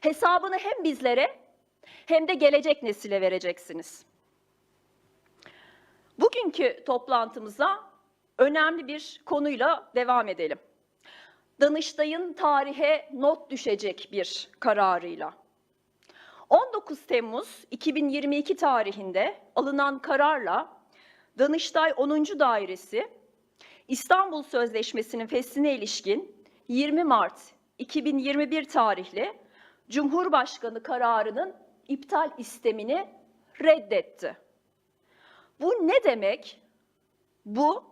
Hesabını hem bizlere hem de gelecek nesile vereceksiniz. Bugünkü toplantımıza önemli bir konuyla devam edelim. Danıştay'ın tarihe not düşecek bir kararıyla. 19 Temmuz 2022 tarihinde alınan kararla Danıştay 10. Dairesi İstanbul Sözleşmesi'nin fesline ilişkin 20 Mart 2021 tarihli Cumhurbaşkanı kararının iptal istemini reddetti. Bu ne demek? Bu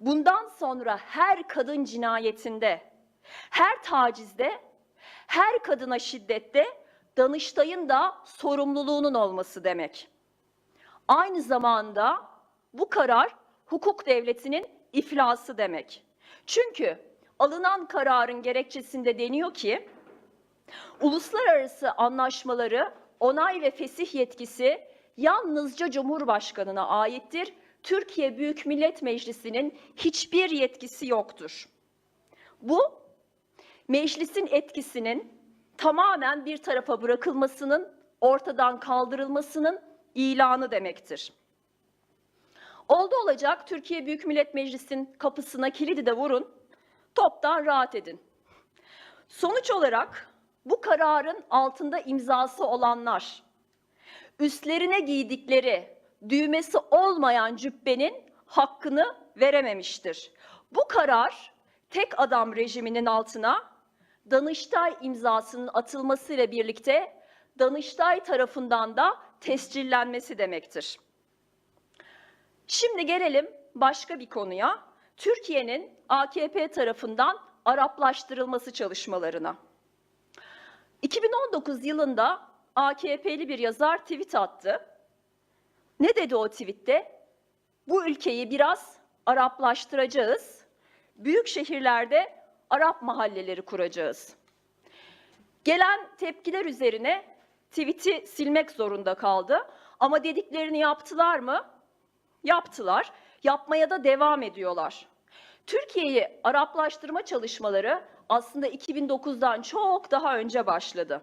bundan sonra her kadın cinayetinde, her tacizde, her kadına şiddette Danıştay'ın da sorumluluğunun olması demek. Aynı zamanda bu karar hukuk devletinin iflası demek. Çünkü alınan kararın gerekçesinde deniyor ki uluslararası anlaşmaları onay ve fesih yetkisi yalnızca Cumhurbaşkanına aittir. Türkiye Büyük Millet Meclisi'nin hiçbir yetkisi yoktur. Bu meclisin etkisinin tamamen bir tarafa bırakılmasının, ortadan kaldırılmasının ilanı demektir. Oldu olacak Türkiye Büyük Millet Meclisi'nin kapısına kilidi de vurun, toptan rahat edin. Sonuç olarak bu kararın altında imzası olanlar, üstlerine giydikleri düğmesi olmayan cübbenin hakkını verememiştir. Bu karar tek adam rejiminin altına Danıştay imzasının atılmasıyla birlikte Danıştay tarafından da tescillenmesi demektir. Şimdi gelelim başka bir konuya. Türkiye'nin AKP tarafından Araplaştırılması çalışmalarına. 2019 yılında AKP'li bir yazar tweet attı. Ne dedi o tweette? Bu ülkeyi biraz Araplaştıracağız. Büyük şehirlerde Arap mahalleleri kuracağız. Gelen tepkiler üzerine tweet'i silmek zorunda kaldı. Ama dediklerini yaptılar mı? Yaptılar. Yapmaya da devam ediyorlar. Türkiye'yi Araplaştırma çalışmaları aslında 2009'dan çok daha önce başladı.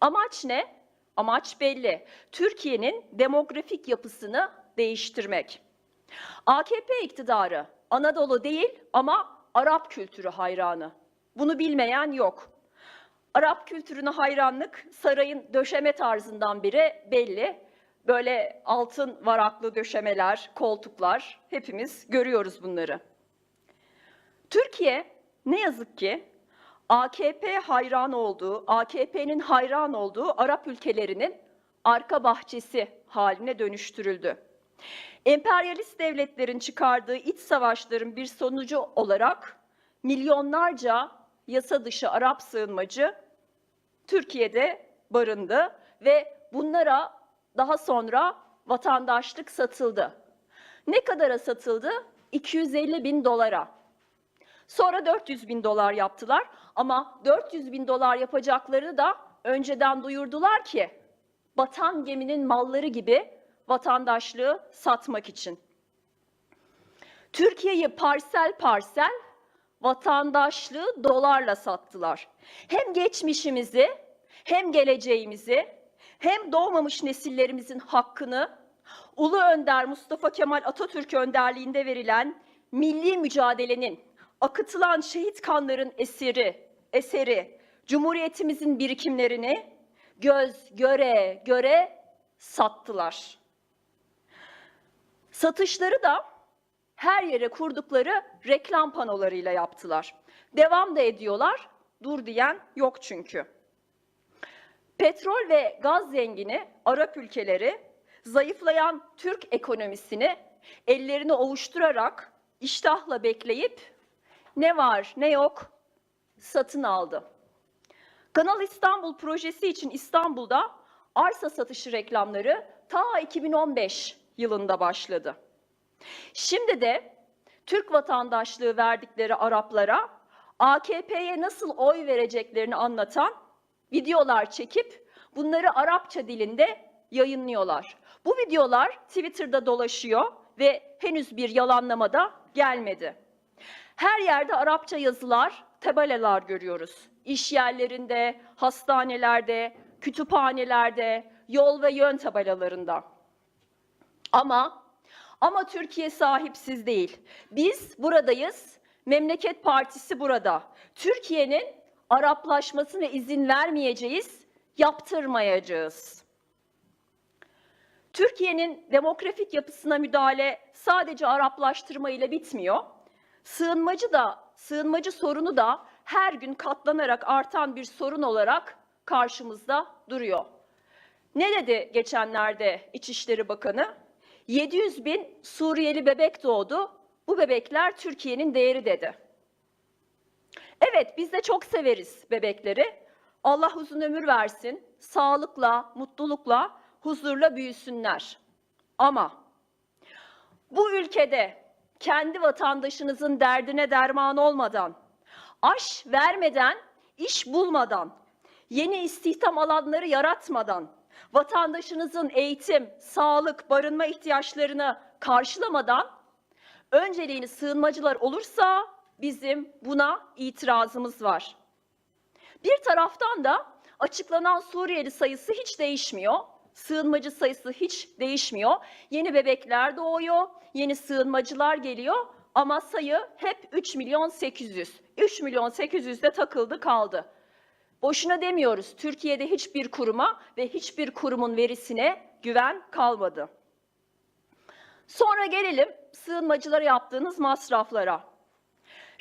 Amaç ne? Amaç belli. Türkiye'nin demografik yapısını değiştirmek. AKP iktidarı Anadolu değil ama Arap kültürü hayranı. Bunu bilmeyen yok. Arap kültürüne hayranlık sarayın döşeme tarzından biri belli. Böyle altın varaklı döşemeler, koltuklar hepimiz görüyoruz bunları. Türkiye ne yazık ki AKP hayran olduğu, AKP'nin hayran olduğu Arap ülkelerinin arka bahçesi haline dönüştürüldü. Emperyalist devletlerin çıkardığı iç savaşların bir sonucu olarak milyonlarca yasa dışı Arap sığınmacı Türkiye'de barındı ve bunlara daha sonra vatandaşlık satıldı. Ne kadara satıldı? 250 bin dolara. Sonra 400 bin dolar yaptılar ama 400 bin dolar yapacaklarını da önceden duyurdular ki batan geminin malları gibi vatandaşlığı satmak için. Türkiye'yi parsel parsel vatandaşlığı dolarla sattılar. Hem geçmişimizi hem geleceğimizi hem doğmamış nesillerimizin hakkını Ulu Önder Mustafa Kemal Atatürk önderliğinde verilen milli mücadelenin akıtılan şehit kanların eseri, eseri, Cumhuriyetimizin birikimlerini göz göre göre sattılar. Satışları da her yere kurdukları reklam panolarıyla yaptılar. Devam da ediyorlar. Dur diyen yok çünkü. Petrol ve gaz zengini Arap ülkeleri zayıflayan Türk ekonomisini ellerini ovuşturarak iştahla bekleyip ne var ne yok satın aldı. Kanal İstanbul projesi için İstanbul'da arsa satışı reklamları ta 2015 yılında başladı. Şimdi de Türk vatandaşlığı verdikleri Araplara AKP'ye nasıl oy vereceklerini anlatan videolar çekip bunları Arapça dilinde yayınlıyorlar. Bu videolar Twitter'da dolaşıyor ve henüz bir yalanlama da gelmedi. Her yerde Arapça yazılar, tabelalar görüyoruz. İş yerlerinde, hastanelerde, kütüphanelerde, yol ve yön tabelalarında. Ama ama Türkiye sahipsiz değil. Biz buradayız. Memleket Partisi burada. Türkiye'nin Araplaşmasına izin vermeyeceğiz, yaptırmayacağız. Türkiye'nin demografik yapısına müdahale sadece Araplaştırma ile bitmiyor. Sığınmacı da, sığınmacı sorunu da her gün katlanarak artan bir sorun olarak karşımızda duruyor. Ne dedi geçenlerde İçişleri Bakanı? 700 bin Suriyeli bebek doğdu. Bu bebekler Türkiye'nin değeri dedi. Evet biz de çok severiz bebekleri. Allah uzun ömür versin. Sağlıkla, mutlulukla, huzurla büyüsünler. Ama bu ülkede kendi vatandaşınızın derdine derman olmadan, aş vermeden, iş bulmadan, yeni istihdam alanları yaratmadan, vatandaşınızın eğitim, sağlık, barınma ihtiyaçlarını karşılamadan önceliğini sığınmacılar olursa bizim buna itirazımız var. Bir taraftan da açıklanan Suriyeli sayısı hiç değişmiyor. Sığınmacı sayısı hiç değişmiyor. Yeni bebekler doğuyor, yeni sığınmacılar geliyor ama sayı hep 3 milyon 800. 3 milyon 800 de takıldı kaldı. Boşuna demiyoruz. Türkiye'de hiçbir kuruma ve hiçbir kurumun verisine güven kalmadı. Sonra gelelim sığınmacılara yaptığınız masraflara.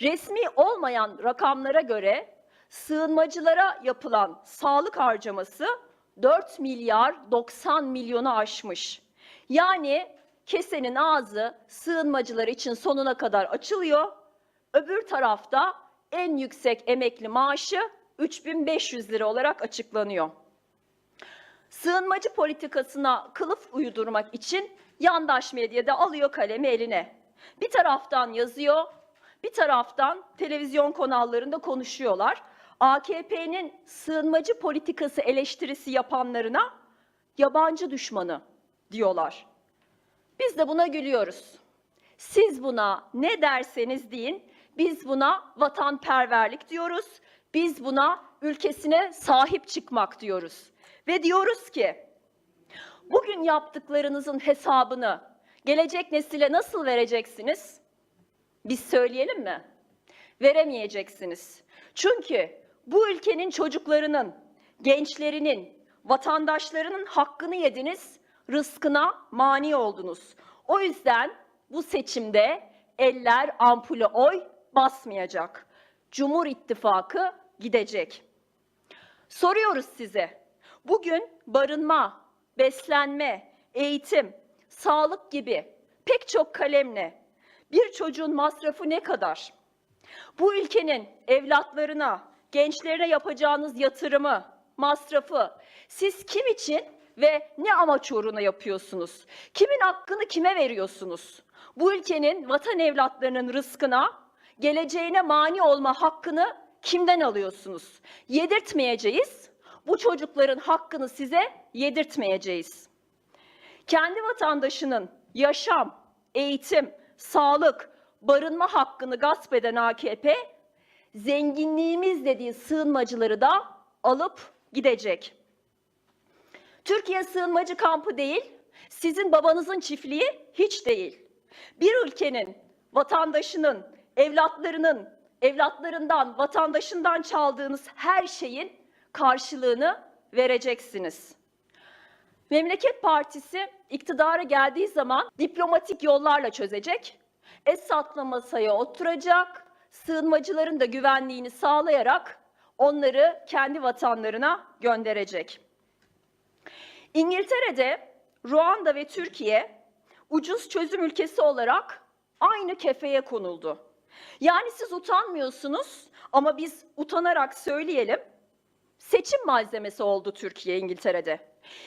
Resmi olmayan rakamlara göre sığınmacılara yapılan sağlık harcaması 4 milyar 90 milyonu aşmış. Yani kesenin ağzı sığınmacılar için sonuna kadar açılıyor. Öbür tarafta en yüksek emekli maaşı 3500 lira olarak açıklanıyor. Sığınmacı politikasına kılıf uydurmak için yandaş medyada alıyor kalemi eline. Bir taraftan yazıyor, bir taraftan televizyon kanallarında konuşuyorlar. AKP'nin sığınmacı politikası eleştirisi yapanlarına yabancı düşmanı diyorlar. Biz de buna gülüyoruz. Siz buna ne derseniz deyin, biz buna vatanperverlik diyoruz. Biz buna ülkesine sahip çıkmak diyoruz. Ve diyoruz ki bugün yaptıklarınızın hesabını gelecek nesile nasıl vereceksiniz? Biz söyleyelim mi? Veremeyeceksiniz. Çünkü bu ülkenin çocuklarının, gençlerinin, vatandaşlarının hakkını yediniz, rızkına mani oldunuz. O yüzden bu seçimde eller ampule oy basmayacak. Cumhur İttifakı gidecek. Soruyoruz size. Bugün barınma, beslenme, eğitim, sağlık gibi pek çok kalemle bir çocuğun masrafı ne kadar? Bu ülkenin evlatlarına, gençlerine yapacağınız yatırımı, masrafı siz kim için ve ne amaç uğruna yapıyorsunuz? Kimin hakkını kime veriyorsunuz? Bu ülkenin vatan evlatlarının rızkına, geleceğine mani olma hakkını kimden alıyorsunuz? Yedirtmeyeceğiz. Bu çocukların hakkını size yedirtmeyeceğiz. Kendi vatandaşının yaşam, eğitim, sağlık, barınma hakkını gasp eden AKP, zenginliğimiz dediği sığınmacıları da alıp gidecek. Türkiye sığınmacı kampı değil, sizin babanızın çiftliği hiç değil. Bir ülkenin vatandaşının, evlatlarının, evlatlarından, vatandaşından çaldığınız her şeyin karşılığını vereceksiniz. Memleket Partisi iktidara geldiği zaman diplomatik yollarla çözecek, Esad'la masaya oturacak, sığınmacıların da güvenliğini sağlayarak onları kendi vatanlarına gönderecek. İngiltere'de Ruanda ve Türkiye ucuz çözüm ülkesi olarak aynı kefeye konuldu. Yani siz utanmıyorsunuz ama biz utanarak söyleyelim. Seçim malzemesi oldu Türkiye İngiltere'de.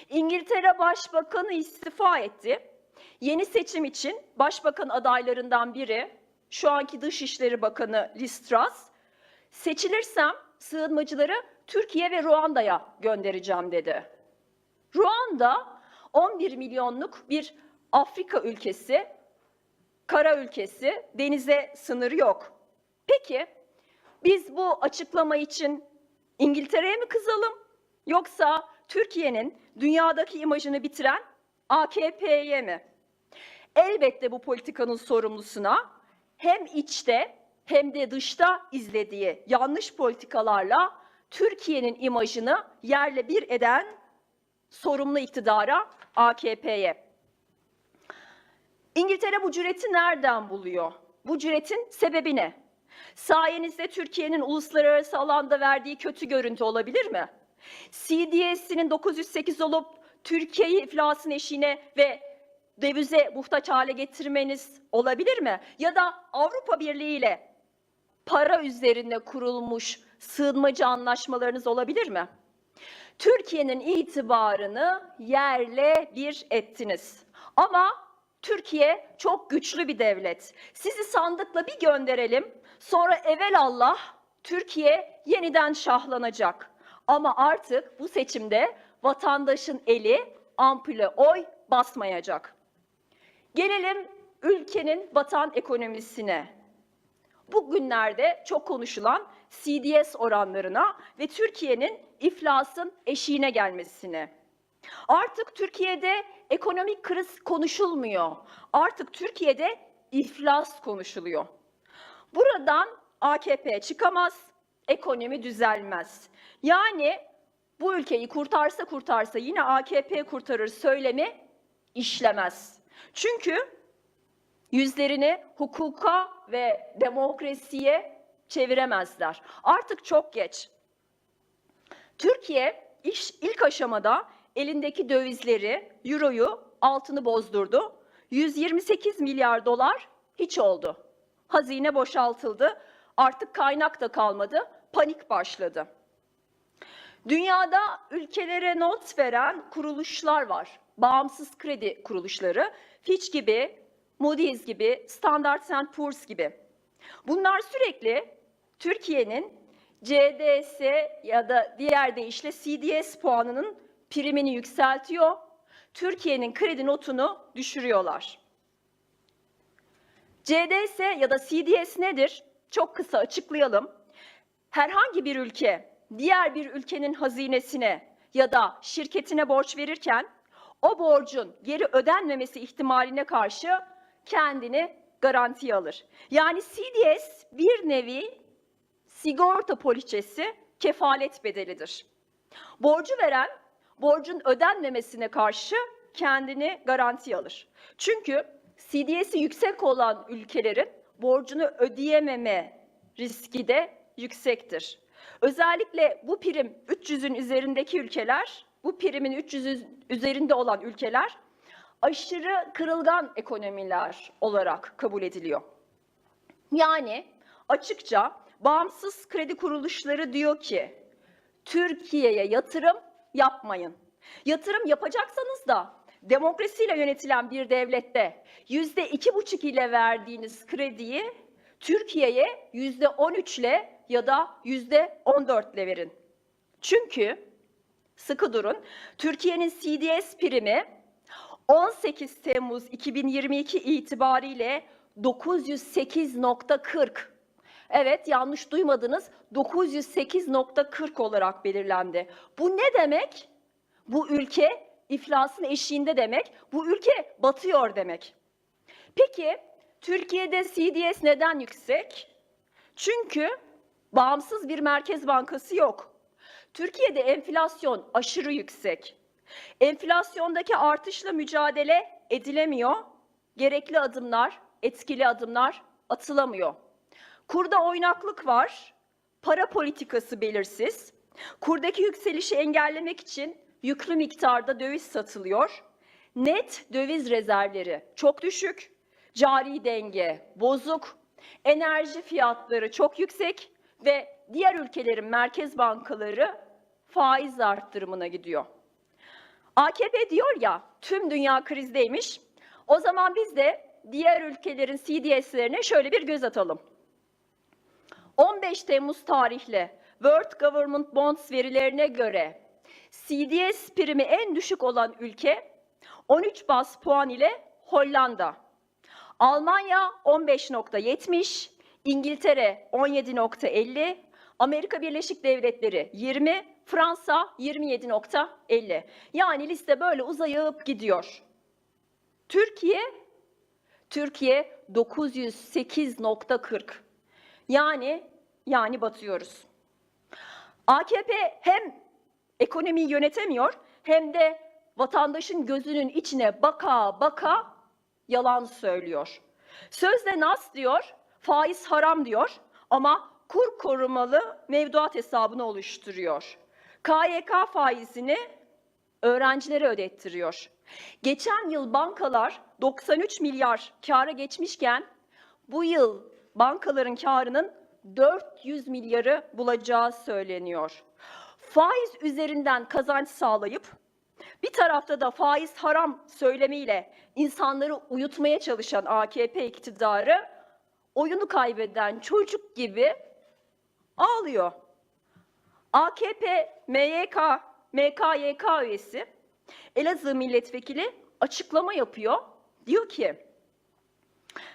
İngiltere Başbakanı istifa etti. Yeni seçim için başbakan adaylarından biri şu anki Dışişleri Bakanı Liz Truss seçilirsem sığınmacıları Türkiye ve Ruanda'ya göndereceğim dedi. Ruanda 11 milyonluk bir Afrika ülkesi, kara ülkesi, denize sınırı yok. Peki biz bu açıklama için İngiltere'ye mi kızalım yoksa Türkiye'nin dünyadaki imajını bitiren AKP'ye mi? Elbette bu politikanın sorumlusuna hem içte hem de dışta izlediği yanlış politikalarla Türkiye'nin imajını yerle bir eden sorumlu iktidara AKP'ye. İngiltere bu cüreti nereden buluyor? Bu cüretin sebebi ne? Sayenizde Türkiye'nin uluslararası alanda verdiği kötü görüntü olabilir mi? CDS'inin 908 olup Türkiye'yi iflasın eşiğine ve dövize muhtaç hale getirmeniz olabilir mi? Ya da Avrupa Birliği ile para üzerine kurulmuş sığınmacı anlaşmalarınız olabilir mi? Türkiye'nin itibarını yerle bir ettiniz. Ama Türkiye çok güçlü bir devlet. Sizi sandıkla bir gönderelim. Sonra evelallah Türkiye yeniden şahlanacak. Ama artık bu seçimde vatandaşın eli ampule oy basmayacak. Gelelim ülkenin vatan ekonomisine. Bugünlerde çok konuşulan CDS oranlarına ve Türkiye'nin iflasın eşiğine gelmesine. Artık Türkiye'de ekonomik kriz konuşulmuyor. Artık Türkiye'de iflas konuşuluyor. Buradan AKP çıkamaz, ekonomi düzelmez. Yani bu ülkeyi kurtarsa kurtarsa yine AKP kurtarır söylemi işlemez. Çünkü yüzlerini hukuka ve demokrasiye çeviremezler. Artık çok geç. Türkiye iş, ilk aşamada elindeki dövizleri, euroyu, altını bozdurdu. 128 milyar dolar hiç oldu. Hazine boşaltıldı. Artık kaynak da kalmadı. Panik başladı. Dünyada ülkelere not veren kuruluşlar var. Bağımsız kredi kuruluşları. Fitch gibi, Moody's gibi, Standard Poor's gibi. Bunlar sürekli Türkiye'nin CDS ya da diğer deyişle CDS puanının primini yükseltiyor. Türkiye'nin kredi notunu düşürüyorlar. CDS ya da CDS nedir? Çok kısa açıklayalım. Herhangi bir ülke diğer bir ülkenin hazinesine ya da şirketine borç verirken o borcun geri ödenmemesi ihtimaline karşı kendini garantiye alır. Yani CDS bir nevi sigorta poliçesi kefalet bedelidir. Borcu veren borcun ödenmemesine karşı kendini garantiye alır. Çünkü CDS'i yüksek olan ülkelerin borcunu ödeyememe riski de yüksektir. Özellikle bu prim 300'ün üzerindeki ülkeler, bu primin 300'ün üzerinde olan ülkeler aşırı kırılgan ekonomiler olarak kabul ediliyor. Yani açıkça bağımsız kredi kuruluşları diyor ki Türkiye'ye yatırım yapmayın. Yatırım yapacaksanız da demokrasiyle yönetilen bir devlette yüzde iki buçuk ile verdiğiniz krediyi Türkiye'ye yüzde on üçle ya da yüzde on dörtle verin. Çünkü sıkı durun Türkiye'nin CDS primi 18 Temmuz 2022 itibariyle 908.40 Evet yanlış duymadınız 908.40 olarak belirlendi. Bu ne demek? Bu ülke iflasın eşiğinde demek. Bu ülke batıyor demek. Peki Türkiye'de CDS neden yüksek? Çünkü bağımsız bir merkez bankası yok. Türkiye'de enflasyon aşırı yüksek. Enflasyondaki artışla mücadele edilemiyor. Gerekli adımlar, etkili adımlar atılamıyor. Kurda oynaklık var. Para politikası belirsiz. Kurdaki yükselişi engellemek için yüklü miktarda döviz satılıyor. Net döviz rezervleri çok düşük. Cari denge bozuk. Enerji fiyatları çok yüksek ve diğer ülkelerin merkez bankaları faiz arttırımına gidiyor. AKP diyor ya tüm dünya krizdeymiş. O zaman biz de diğer ülkelerin CDS'lerine şöyle bir göz atalım. 15 Temmuz tarihli World Government Bonds verilerine göre CDS primi en düşük olan ülke 13 bas puan ile Hollanda. Almanya 15.70, İngiltere 17.50, Amerika Birleşik Devletleri 20, Fransa 27.50. Yani liste böyle uzayıp gidiyor. Türkiye Türkiye 908.40. Yani yani batıyoruz. AKP hem ekonomiyi yönetemiyor hem de vatandaşın gözünün içine baka baka yalan söylüyor. Sözde nas diyor, faiz haram diyor ama kur korumalı mevduat hesabını oluşturuyor. KYK faizini öğrencilere ödettiriyor. Geçen yıl bankalar 93 milyar kâra geçmişken bu yıl bankaların karının 400 milyarı bulacağı söyleniyor. Faiz üzerinden kazanç sağlayıp bir tarafta da faiz haram söylemiyle insanları uyutmaya çalışan AKP iktidarı oyunu kaybeden çocuk gibi ağlıyor. AKP MYK, MKYK üyesi Elazığ milletvekili açıklama yapıyor. Diyor ki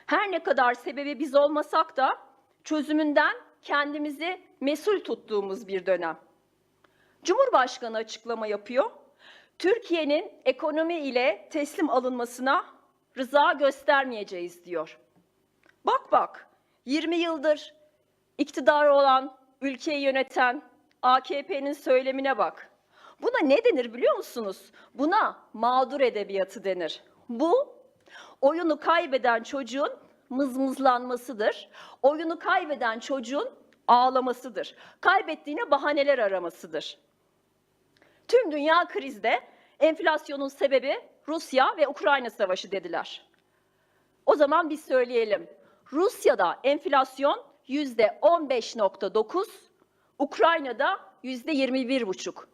her ne kadar sebebi biz olmasak da çözümünden kendimizi mesul tuttuğumuz bir dönem. Cumhurbaşkanı açıklama yapıyor. Türkiye'nin ekonomi ile teslim alınmasına rıza göstermeyeceğiz diyor. Bak bak 20 yıldır iktidarı olan, ülkeyi yöneten AKP'nin söylemine bak. Buna ne denir biliyor musunuz? Buna mağdur edebiyatı denir. Bu oyunu kaybeden çocuğun mızmızlanmasıdır. Oyunu kaybeden çocuğun ağlamasıdır. Kaybettiğine bahaneler aramasıdır. Tüm dünya krizde enflasyonun sebebi Rusya ve Ukrayna savaşı dediler. O zaman biz söyleyelim. Rusya'da enflasyon yüzde 15.9, Ukrayna'da yüzde 21.5.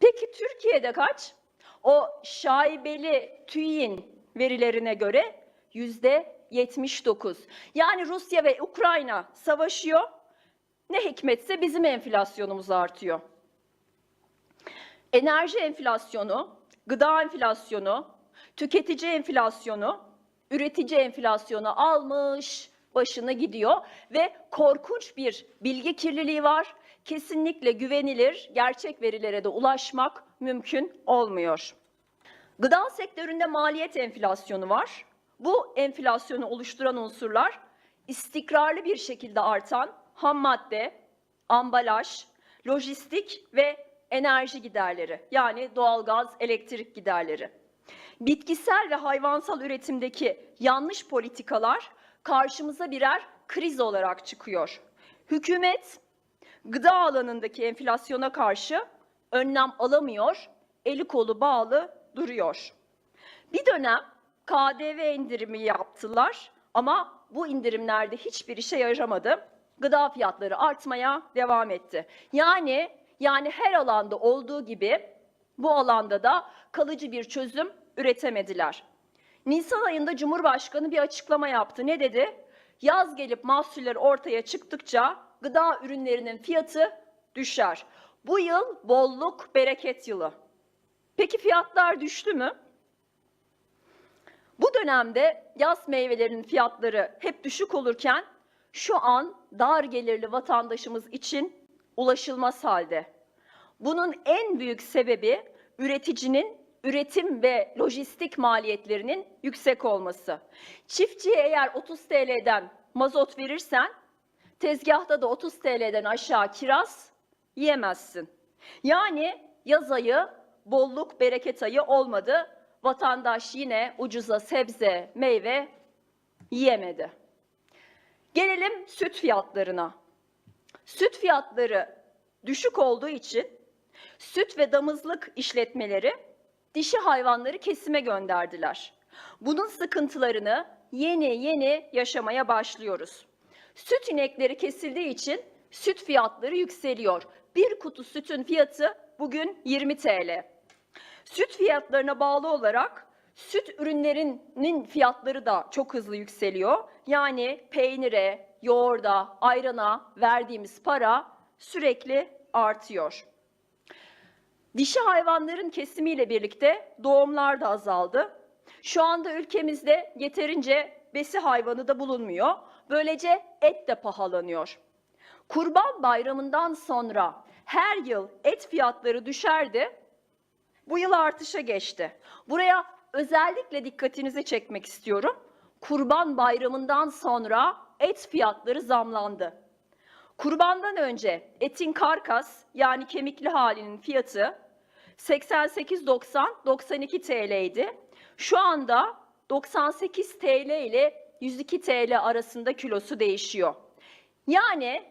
Peki Türkiye'de kaç? O şaibeli TÜİ'nin verilerine göre yüzde 79. Yani Rusya ve Ukrayna savaşıyor. Ne hikmetse bizim enflasyonumuz artıyor. Enerji enflasyonu, gıda enflasyonu, tüketici enflasyonu, üretici enflasyonu almış başını gidiyor ve korkunç bir bilgi kirliliği var. Kesinlikle güvenilir, gerçek verilere de ulaşmak mümkün olmuyor. Gıda sektöründe maliyet enflasyonu var. Bu enflasyonu oluşturan unsurlar istikrarlı bir şekilde artan ham madde, ambalaj, lojistik ve enerji giderleri yani doğalgaz, elektrik giderleri. Bitkisel ve hayvansal üretimdeki yanlış politikalar karşımıza birer kriz olarak çıkıyor. Hükümet gıda alanındaki enflasyona karşı önlem alamıyor, eli kolu bağlı duruyor. Bir dönem KDV indirimi yaptılar ama bu indirimlerde hiçbir işe yaramadı. Gıda fiyatları artmaya devam etti. Yani yani her alanda olduğu gibi bu alanda da kalıcı bir çözüm üretemediler. Nisan ayında Cumhurbaşkanı bir açıklama yaptı. Ne dedi? Yaz gelip mahsuller ortaya çıktıkça gıda ürünlerinin fiyatı düşer. Bu yıl bolluk, bereket yılı. Peki fiyatlar düştü mü? Bu dönemde yaz meyvelerinin fiyatları hep düşük olurken şu an dar gelirli vatandaşımız için ulaşılmaz halde. Bunun en büyük sebebi üreticinin üretim ve lojistik maliyetlerinin yüksek olması. Çiftçiye eğer 30 TL'den mazot verirsen tezgahta da 30 TL'den aşağı kiraz yiyemezsin. Yani yaz ayı bolluk bereket ayı olmadı. Vatandaş yine ucuza sebze, meyve yiyemedi. Gelelim süt fiyatlarına. Süt fiyatları düşük olduğu için süt ve damızlık işletmeleri dişi hayvanları kesime gönderdiler. Bunun sıkıntılarını yeni yeni yaşamaya başlıyoruz. Süt inekleri kesildiği için süt fiyatları yükseliyor. Bir kutu sütün fiyatı bugün 20 TL. Süt fiyatlarına bağlı olarak süt ürünlerinin fiyatları da çok hızlı yükseliyor. Yani peynire, yoğurda, ayrana verdiğimiz para sürekli artıyor. Dişi hayvanların kesimiyle birlikte doğumlar da azaldı. Şu anda ülkemizde yeterince besi hayvanı da bulunmuyor. Böylece et de pahalanıyor. Kurban Bayramı'ndan sonra her yıl et fiyatları düşerdi. Bu yıl artışa geçti. Buraya özellikle dikkatinizi çekmek istiyorum. Kurban Bayramı'ndan sonra et fiyatları zamlandı. Kurbandan önce etin karkas yani kemikli halinin fiyatı 88.90-92 TL idi. Şu anda 98 TL ile 102 TL arasında kilosu değişiyor. Yani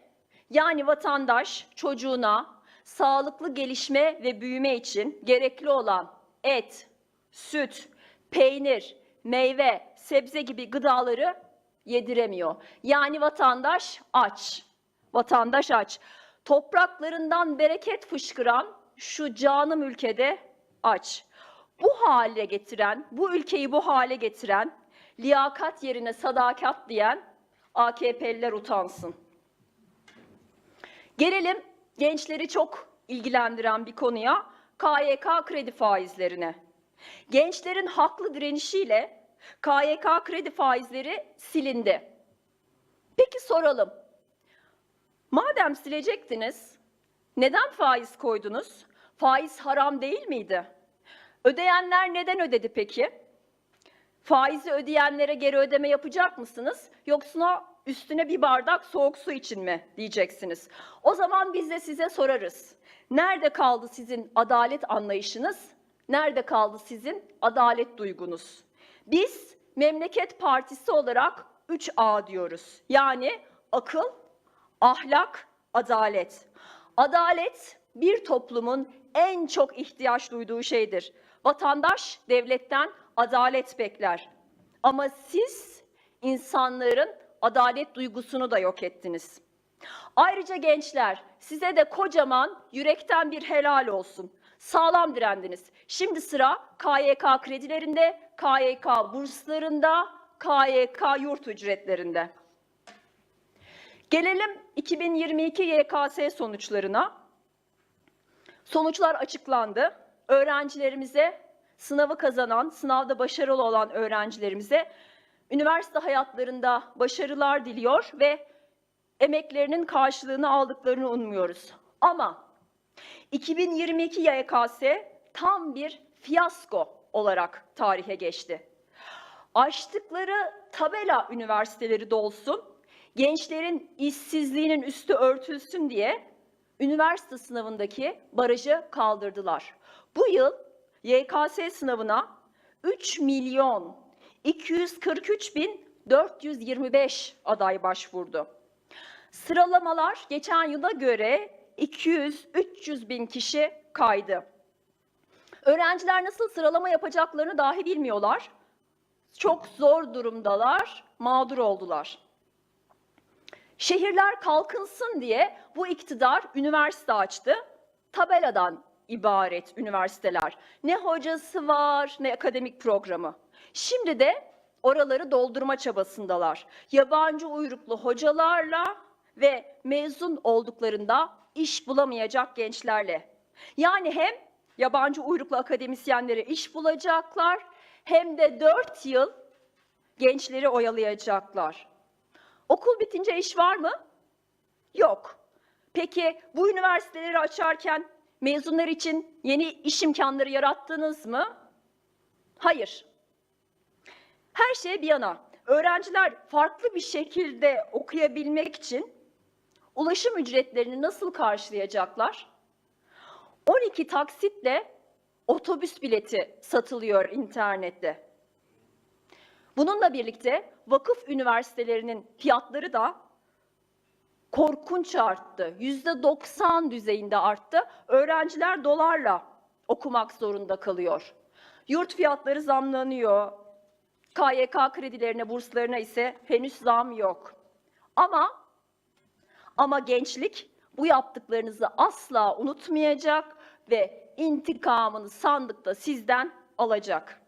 yani vatandaş çocuğuna sağlıklı gelişme ve büyüme için gerekli olan et, süt, peynir, meyve, sebze gibi gıdaları yediremiyor. Yani vatandaş aç. Vatandaş aç. Topraklarından bereket fışkıran şu canım ülkede aç. Bu hale getiren, bu ülkeyi bu hale getiren, liyakat yerine sadakat diyen AKP'liler utansın. Gelelim gençleri çok ilgilendiren bir konuya, KYK kredi faizlerine. Gençlerin haklı direnişiyle KYK kredi faizleri silindi. Peki soralım. Madem silecektiniz, neden faiz koydunuz? Faiz haram değil miydi? Ödeyenler neden ödedi peki? Faizi ödeyenlere geri ödeme yapacak mısınız? Yoksa üstüne bir bardak soğuk su için mi diyeceksiniz? O zaman biz de size sorarız. Nerede kaldı sizin adalet anlayışınız? Nerede kaldı sizin adalet duygunuz? Biz Memleket Partisi olarak 3A diyoruz. Yani akıl, ahlak, adalet. Adalet bir toplumun en çok ihtiyaç duyduğu şeydir. Vatandaş devletten adalet bekler. Ama siz insanların adalet duygusunu da yok ettiniz. Ayrıca gençler size de kocaman yürekten bir helal olsun. Sağlam direndiniz. Şimdi sıra KYK kredilerinde, KYK burslarında, KYK yurt ücretlerinde. Gelelim 2022 YKS sonuçlarına. Sonuçlar açıklandı. Öğrencilerimize, sınavı kazanan, sınavda başarılı olan öğrencilerimize üniversite hayatlarında başarılar diliyor ve emeklerinin karşılığını aldıklarını ummuyoruz. Ama 2022 YKS tam bir fiyasko olarak tarihe geçti. Açtıkları tabela üniversiteleri dolsun, gençlerin işsizliğinin üstü örtülsün diye üniversite sınavındaki barajı kaldırdılar. Bu yıl YKS sınavına 3 milyon 243 bin 425 aday başvurdu. Sıralamalar geçen yıla göre 200-300 bin kişi kaydı. Öğrenciler nasıl sıralama yapacaklarını dahi bilmiyorlar. Çok zor durumdalar, mağdur oldular. Şehirler kalkınsın diye bu iktidar üniversite açtı. Tabeladan ibaret üniversiteler. Ne hocası var, ne akademik programı. Şimdi de oraları doldurma çabasındalar. Yabancı uyruklu hocalarla ve mezun olduklarında iş bulamayacak gençlerle. Yani hem yabancı uyruklu akademisyenlere iş bulacaklar hem de dört yıl gençleri oyalayacaklar. Okul bitince iş var mı? Yok. Peki bu üniversiteleri açarken mezunlar için yeni iş imkanları yarattınız mı? Hayır. Her şey bir yana. Öğrenciler farklı bir şekilde okuyabilmek için ulaşım ücretlerini nasıl karşılayacaklar? 12 taksitle otobüs bileti satılıyor internette. Bununla birlikte vakıf üniversitelerinin fiyatları da korkunç arttı. Yüzde 90 düzeyinde arttı. Öğrenciler dolarla okumak zorunda kalıyor. Yurt fiyatları zamlanıyor. KYK kredilerine, burslarına ise henüz zam yok. Ama ama gençlik bu yaptıklarınızı asla unutmayacak ve intikamını sandıkta sizden alacak.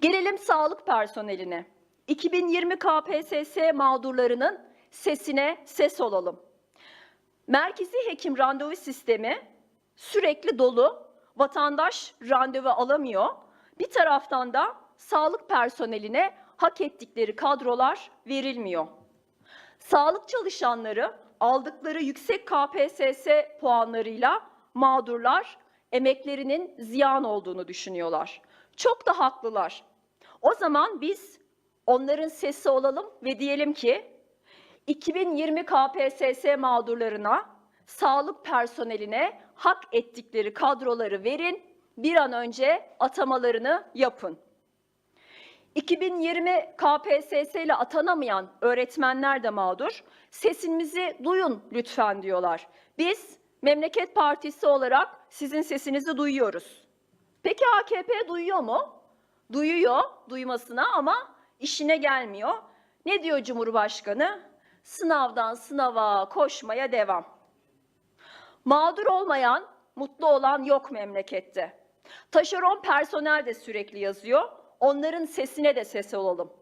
Gelelim sağlık personeline. 2020 KPSS mağdurlarının sesine ses olalım. Merkezi hekim randevu sistemi sürekli dolu. Vatandaş randevu alamıyor. Bir taraftan da sağlık personeline hak ettikleri kadrolar verilmiyor. Sağlık çalışanları aldıkları yüksek KPSS puanlarıyla mağdurlar emeklerinin ziyan olduğunu düşünüyorlar. Çok da haklılar. O zaman biz onların sesi olalım ve diyelim ki 2020 KPSS mağdurlarına, sağlık personeline hak ettikleri kadroları verin, bir an önce atamalarını yapın. 2020 KPSS ile atanamayan öğretmenler de mağdur. Sesimizi duyun lütfen diyorlar. Biz Memleket Partisi olarak sizin sesinizi duyuyoruz. Peki AKP duyuyor mu? Duyuyor duymasına ama işine gelmiyor. Ne diyor Cumhurbaşkanı? Sınavdan sınava koşmaya devam. Mağdur olmayan, mutlu olan yok memlekette. Taşeron personel de sürekli yazıyor. Onların sesine de ses olalım.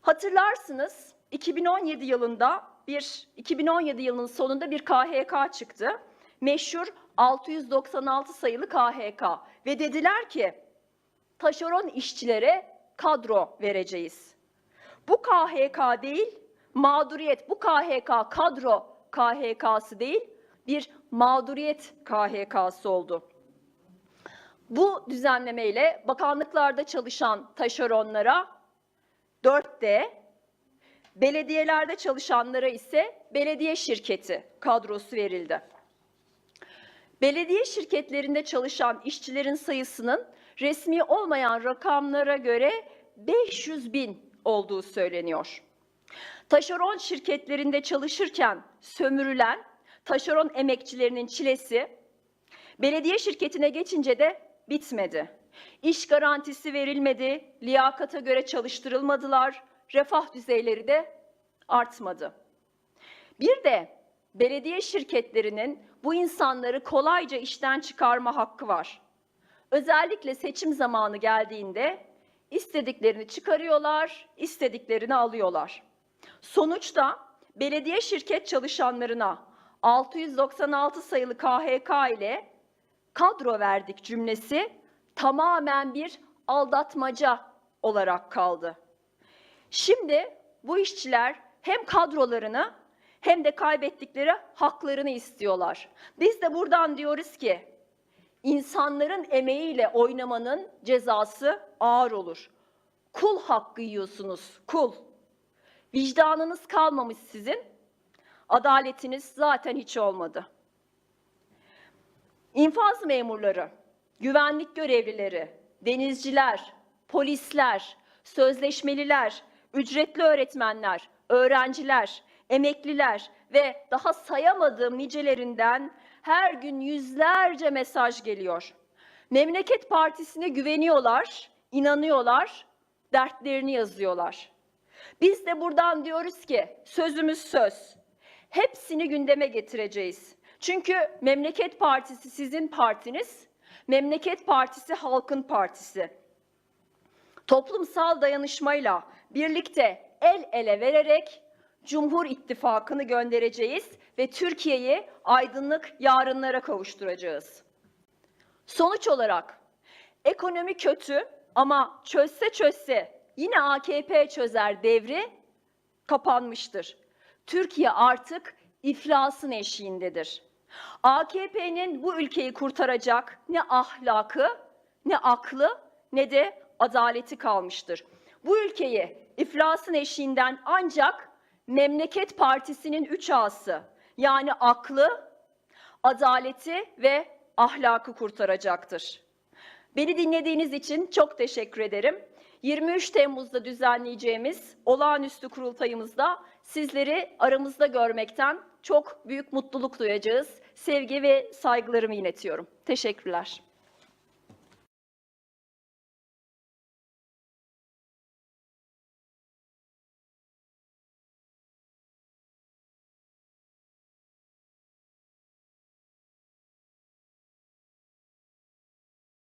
Hatırlarsınız 2017 yılında bir 2017 yılının sonunda bir KHK çıktı. Meşhur 696 sayılı KHK ve dediler ki taşeron işçilere kadro vereceğiz. Bu KHK değil, mağduriyet bu KHK kadro KHK'sı değil, bir mağduriyet KHK'sı oldu. Bu düzenlemeyle bakanlıklarda çalışan taşeronlara 4D, belediyelerde çalışanlara ise belediye şirketi kadrosu verildi. Belediye şirketlerinde çalışan işçilerin sayısının resmi olmayan rakamlara göre 500 bin olduğu söyleniyor. Taşeron şirketlerinde çalışırken sömürülen taşeron emekçilerinin çilesi belediye şirketine geçince de bitmedi. İş garantisi verilmedi, liyakata göre çalıştırılmadılar, refah düzeyleri de artmadı. Bir de belediye şirketlerinin bu insanları kolayca işten çıkarma hakkı var. Özellikle seçim zamanı geldiğinde istediklerini çıkarıyorlar, istediklerini alıyorlar. Sonuçta belediye şirket çalışanlarına 696 sayılı KHK ile kadro verdik cümlesi tamamen bir aldatmaca olarak kaldı. Şimdi bu işçiler hem kadrolarını hem de kaybettikleri haklarını istiyorlar. Biz de buradan diyoruz ki insanların emeğiyle oynamanın cezası ağır olur. Kul hakkı yiyorsunuz, kul. Vicdanınız kalmamış sizin. Adaletiniz zaten hiç olmadı. İnfaz memurları, güvenlik görevlileri, denizciler, polisler, sözleşmeliler, ücretli öğretmenler, öğrenciler, emekliler ve daha sayamadığım nicelerinden her gün yüzlerce mesaj geliyor. Memleket Partisi'ne güveniyorlar, inanıyorlar, dertlerini yazıyorlar. Biz de buradan diyoruz ki sözümüz söz. Hepsini gündeme getireceğiz. Çünkü Memleket Partisi sizin partiniz, Memleket Partisi halkın partisi. Toplumsal dayanışmayla birlikte el ele vererek Cumhur İttifakı'nı göndereceğiz ve Türkiye'yi aydınlık yarınlara kavuşturacağız. Sonuç olarak ekonomi kötü ama çözse çözse yine AKP çözer devri kapanmıştır. Türkiye artık iflasın eşiğindedir. AKP'nin bu ülkeyi kurtaracak ne ahlakı, ne aklı, ne de adaleti kalmıştır. Bu ülkeyi iflasın eşiğinden ancak Memleket Partisi'nin üç A'sı yani aklı, adaleti ve ahlakı kurtaracaktır. Beni dinlediğiniz için çok teşekkür ederim. 23 Temmuz'da düzenleyeceğimiz olağanüstü kurultayımızda sizleri aramızda görmekten çok büyük mutluluk duyacağız. Sevgi ve saygılarımı iletiyorum. Teşekkürler.